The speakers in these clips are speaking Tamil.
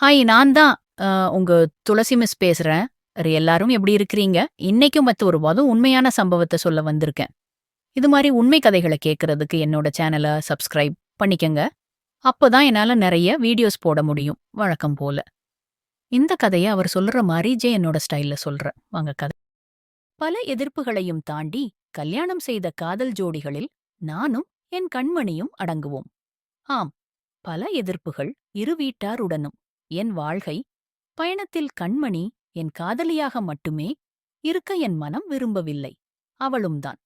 ஹாய் நான் தான் உங்க துளசி மிஸ் பேசுறேன். எல்லாரும் எப்படி இருக்கிறீங்க? இன்னைக்கும் மத்த ஒரு வாதம் உண்மையான சம்பவத்தை சொல்ல வந்திருக்கேன். இது மாதிரி உண்மை கதைகள கேட்கறதுக்கு என்னோட சேனல சப்ஸ்கிரைப் பண்ணிக்கங்க. அப்போதான் என்னால நிறைய வீடியோஸ் போட முடியும். வழக்கம் போல. இந்த கதைய அவர் சொல்ற மாதிரி ஜே என்னோட ஸ்டைல்ல சொல்றேன். வாங்க கதை. பல எதிர்ப்புகளையும் தாண்டி கல்யாணம் செய்த காதல் ஜோடிகளில் நானும் என் கண்மணியும் அடங்குவோம். ஆம், பல எதிர்ப்புகள் இரு வீட்டாருடனும். என் வாழ்கை பயணத்தில் கண்மணி என் காதலியாக மட்டுமே இருக்க என் மனம் விரும்பவில்லை. அவளும்தான்.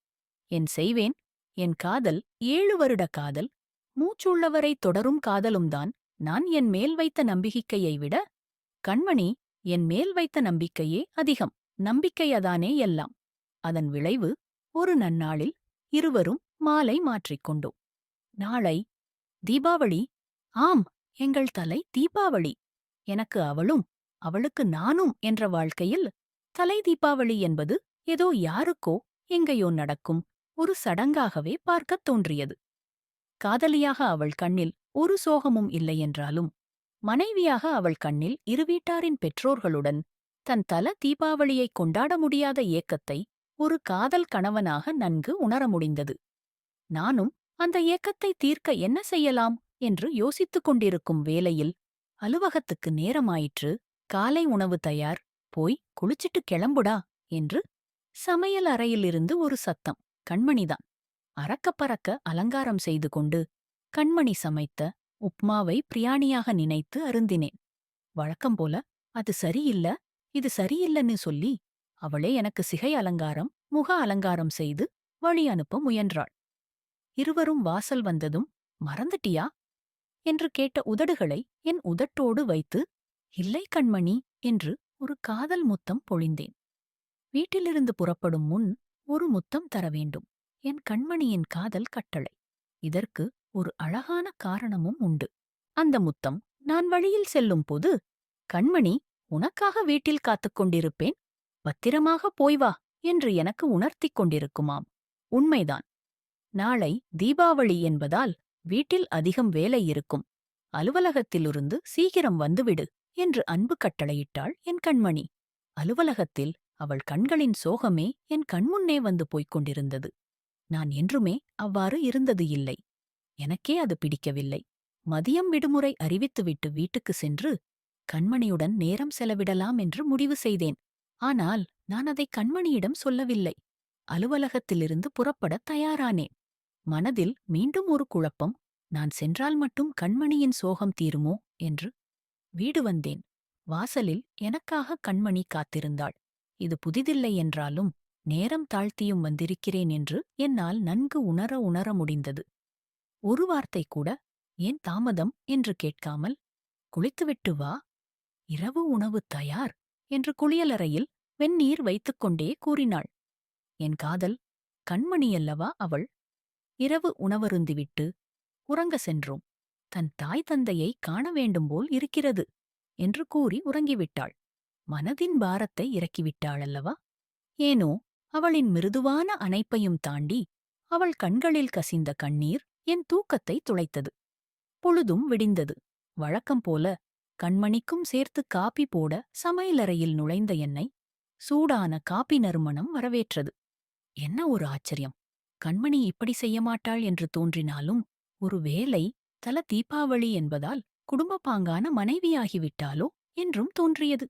என் செய்வேன் என் காதல் ஏழு வருட காதல் மூச்சுள்ளவரை தொடரும் காதலும்தான் நான் என் மேல் வைத்த நம்பிக்கையை விட கண்மணி என் மேல் வைத்த நம்பிக்கையே அதிகம். நம்பிக்கையதானே எல்லாம். அதன் விளைவு ஒரு நன்னாளில் இருவரும் மாலை மாற்றிக்கொண்டோம் நாளை தீபாவளி. ஆம் எங்கள் தலை தீபாவளி. எனக்கு அவளும் அவளுக்கு நானும் என்ற வாழ்க்கையில் தலை தீபாவளி என்பது ஏதோ யாருக்கோ எங்கேயோ நடக்கும் ஒரு சடங்காகவே பார்க்கத் தோன்றியது. காதலியாக அவள் கண்ணில் ஒரு சோகமும் இல்லையென்றாலும் மனைவியாக அவள் கண்ணில் இருவீட்டாரின் பெற்றோர்களுடன் தன் தல தீபாவளியைக் கொண்டாட முடியாத ஏக்கத்தை ஒரு காதல் கணவனாக நன்கு உணர முடிந்தது. நானும் அந்த ஏக்கத்தை தீர்க்க என்ன செய்யலாம் என்று யோசித்துக் கொண்டிருக்கும் வேளையில் அலுவகத்துக்கு நேரமாயிற்று காலை உணவு தயார் போய் குளிச்சிட்டு கிளம்புடா என்று சமையல் அறையிலிருந்து ஒரு சத்தம் கண்மணிதான் அறக்கப் பறக்க அலங்காரம் செய்து கொண்டு கண்மணி சமைத்த உப்மாவை பிரியாணியாக நினைத்து அருந்தினேன். வழக்கம் போல அது சரியில்ல இது சரியில்லன்னு சொல்லி அவளே எனக்கு சிகை அலங்காரம் முக அலங்காரம் செய்து வழி அனுப்ப முயன்றாள். இருவரும் வாசல் வந்ததும் மறந்துட்டியா? என்று கேட்ட உதடுகளை என் உதட்டோடு வைத்து இல்லை கண்மணி என்று ஒரு காதல் முத்தம் பொழிந்தேன். வீட்டிலிருந்து புறப்படும் முன் ஒரு முத்தம் தர வேண்டும். என் கண்மணியின் காதல் கட்டளை. இதற்கு ஒரு அழகான காரணமும் உண்டு. அந்த முத்தம் நான் வழியில் செல்லும் போது கண்மணி உனக்காக வீட்டில் காத்துக் கொண்டிருப்பேன். பத்திரமாக போய் வா என்று எனக்கு உணர்த்திக் கொண்டிருக்குமாம். உண்மைதான். நாளை தீபாவளி என்பதால் வீட்டில் அதிகம் வேலை இருக்கும். அலுவலகத்திலிருந்து சீக்கிரம் வந்துவிடு என்று அன்பு கட்டளையிட்டாள் என் கண்மணி. அலுவலகத்தில் அவள் கண்களின் சோகமே என் கண்முன்னே வந்து போய்க் கொண்டிருந்தது. நான் என்றுமே அவ்வாறு இருந்தது இல்லை. எனக்கே அது பிடிக்கவில்லை. மதியம் விடுமுறை அறிவித்துவிட்டு வீட்டுக்கு சென்று கண்மணியுடன் நேரம் செலவிடலாம் என்று முடிவு செய்தேன். ஆனால் நான் அதை கண்மணியிடம் சொல்லவில்லை. அலுவலகத்திலிருந்து புறப்படத் தயாரானேன். மனதில் மீண்டும் ஒரு குழப்பம் நான் சென்றால் மட்டும் கண்மணியின் சோகம் தீருமோ? என்று வீடு வந்தேன். வாசலில் எனக்காக கண்மணி காத்திருந்தாள். இது புதிதில்லை என்றாலும் நேரம் தாழ்த்தியும் வந்திருக்கிறேன் என்று என்னால் நன்கு உணர உணர முடிந்தது. ஒரு வார்த்தை கூட ஏன் தாமதம்? என்று கேட்காமல் குளித்துவிட்டு வா இரவு உணவு தயார் என்று குளியலறையில் வெந்நீர் வைத்துக்கொண்டே கூறினாள். என் காதல் கண்மணியல்லவா அவள்? இரவு உணவருந்திவிட்டு உறங்க சென்றோம். தன் தாய் தந்தையை காண வேண்டும் போல் இருக்கிறது என்று கூறி உறங்கிவிட்டாள். மனதின் பாரத்தை இறக்கிவிட்டாளல்லவா? ஏனோ அவளின் மிருதுவான அணைப்பையும் தாண்டி அவள் கண்களில் கசிந்த கண்ணீர் என் தூக்கத்தை துளைத்தது. பொழுதும் விடிந்தது. வழக்கம் போல கண்மணிக்கும் சேர்த்து காப்பி போட சமையலறையில் நுழைந்த என்னை சூடான காப்பி நறுமணம் வரவேற்றது. என்ன ஒரு ஆச்சரியம்! கண்மணி இப்படி செய்ய மாட்டாள் என்று தோன்றினாலும் ஒரு வேலை தல தீபாவளி என்பதால் குடும்பப்பாங்கான மனைவியாகிவிட்டாளோ என்றும் தோன்றியது.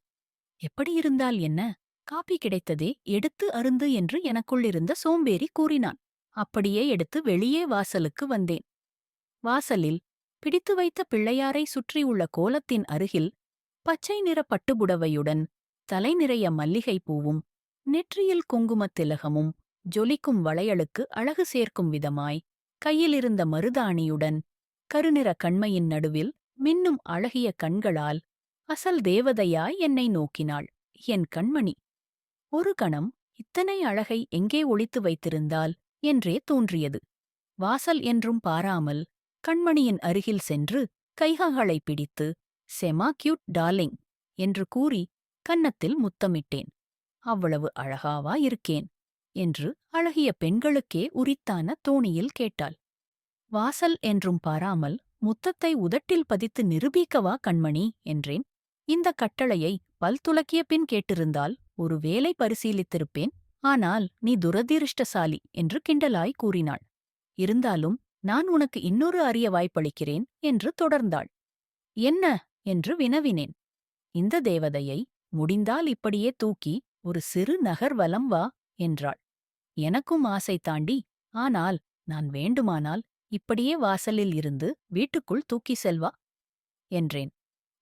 எப்படியிருந்தால் என்ன? காப்பி கிடைத்ததே எடுத்து அருந்து என்று எனக்குள்ளிருந்த சோம்பேறி கூறினான். அப்படியே எடுத்து வெளியே வாசலுக்கு வந்தேன். வாசலில் பிடித்து வைத்த பிள்ளையாரை சுற்றியுள்ள கோலத்தின் அருகில் பச்சை நிற பட்டுப்புடவையுடன் தலை நிறைய மல்லிகை பூவும் நெற்றியில் குங்குமத் திலகமும் ஜொலிக்கும் வளையலுக்கு அழகு சேர்க்கும் விதமாய். கையிலிருந்த மருதாணியுடன் கருநிற கண்மையின் நடுவில் மின்னும் அழகிய கண்களால் அசல் தேவதையாய் என்னை நோக்கினாள் என் கண்மணி. ஒரு கணம் இத்தனை அழகை எங்கே ஒளித்து வைத்திருந்தால்? என்றே தோன்றியது. வாசல் என்றும் பாராமல் கண்மணியின் அருகில் சென்று கைகாகளை பிடித்து செமா கியூட் டார்லிங் என்று கூறி கன்னத்தில் முத்தமிட்டேன். அவ்வளவு அழகாவா இருக்கேன்? என்று அழகிய பெண்களுக்கே உரித்தான தோணியில் கேட்டாள். வாசல் என்றும் பாராமல் முத்தத்தை உதட்டில் பதித்து நிரூபிக்கவா கண்மணி? என்றேன். இந்த கட்டளையை பல்துலக்கிய பின் கேட்டிருந்தால் ஒரு வேலை பரிசீலித்திருப்பேன். ஆனால் நீ துரதிருஷ்டசாலி என்று கிண்டலாய் கூறினாள். இருந்தாலும் நான் உனக்கு இன்னொரு அரிய வாய்ப்பளிக்கிறேன் என்று தொடர்ந்தாள். என்ன? என்று வினவினேன். இந்த தேவதையை முடிந்தால் இப்படியே தூக்கி ஒரு சிறு நகர் வலம் வா என்றாள். எனக்கும் ஆசை தாண்டி ஆனால் நான் வேண்டுமானால் இப்படியே வாசலில் இருந்து வீட்டுக்குள் தூக்கி செல்வா என்றேன்.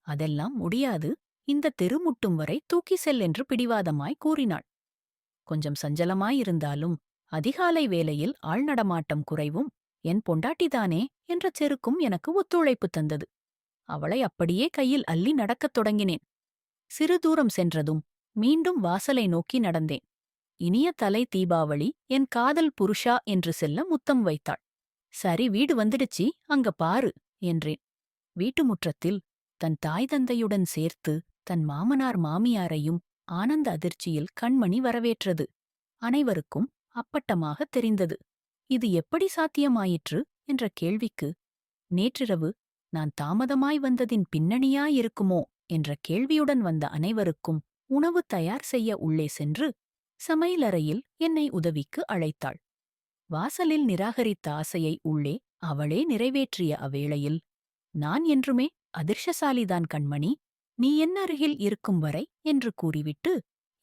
அதெல்லாம் முடியாது. இந்த தெருமுட்டும் வரை தூக்கி செல் என்று பிடிவாதமாய் கூறினாள். கொஞ்சம் சஞ்சலமாயிருந்தாலும் அதிகாலை வேளையில் ஆள் நடமாட்டம் குறைவும் என் பொண்டாட்டிதானே என்ற செருக்கும் எனக்கு ஒத்துழைப்பு தந்தது. அவளை அப்படியே கையில் அள்ளி நடக்கத் தொடங்கினேன். சிறு தூரம் சென்றதும் மீண்டும் வாசலை நோக்கி நடந்தேன். இனிய தலை தீபாவளி என் காதல் புருஷா என்று செல்ல முத்தம் வைத்தாள். சரி வீடு வந்துடுச்சி அங்க பாரு என்றேன். வீட்டு முற்றத்தில் தன் தாய் தந்தையுடன் சேர்த்து தன் மாமனார் மாமியாரையும் ஆனந்த அதிர்ச்சியில் கண்மணி வரவேற்றது. அனைவருக்கும் அப்பட்டமாக தெரிந்தது. இது எப்படி சாத்தியமாயிற்று? என்ற கேள்விக்கு நேற்றிரவு நான் தாமதமாய் வந்ததின் பின்னணியாயிருக்குமோ? என்ற கேள்வியுடன் வந்த அனைவருக்கும் உணவு தயார் செய்ய உள்ளே சென்று சமையலறையில் என்னை உதவிக்கு அழைத்தாள். வாசலில் நிராகரித்த ஆசையை உள்ளே அவளே நிறைவேற்றிய அவேளையில் நான் என்றுமே அதிர்ஷ்டசாலிதான் கண்மணி நீ என் அருகில் இருக்கும் வரை என்று கூறிவிட்டு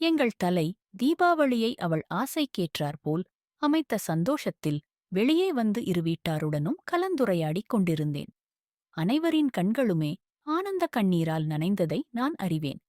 எங்கள் தலை தீபாவளியை அவள் ஆசைக்கேற்றாற்போல் அமைத்த சந்தோஷத்தில் வெளியே வந்து இரு வீட்டாருடனும் கலந்துரையாடிக் கொண்டிருந்தேன். அனைவரின் கண்களுமே ஆனந்த கண்ணீரால் நனைந்ததை நான் அறிவேன்.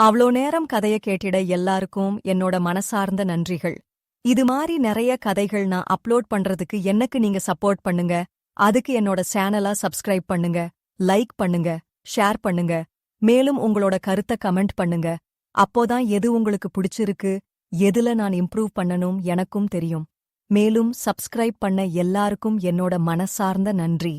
அவ்ளோ நேரம் கதைய கேட்டிட எல்லாருக்கும் என்னோட மனசார்ந்த நன்றிகள். இது மாதிரி நிறைய கதைகள் நான் அப்லோட் பண்றதுக்கு எனக்கு நீங்க சப்போர்ட் பண்ணுங்க. அதுக்கு என்னோட சேனலா சப்ஸ்கிரைப் பண்ணுங்க லைக் பண்ணுங்க ஷேர் பண்ணுங்க. மேலும் உங்களோட கருத்த கமெண்ட் பண்ணுங்க. அப்போதான் எது உங்களுக்கு பிடிச்சிருக்கு எதுல நான் இம்ப்ரூவ் பண்ணணும் எனக்கும் தெரியும். மேலும் சப்ஸ்கிரைப் பண்ண எல்லாருக்கும் என்னோட மனசார்ந்த நன்றி.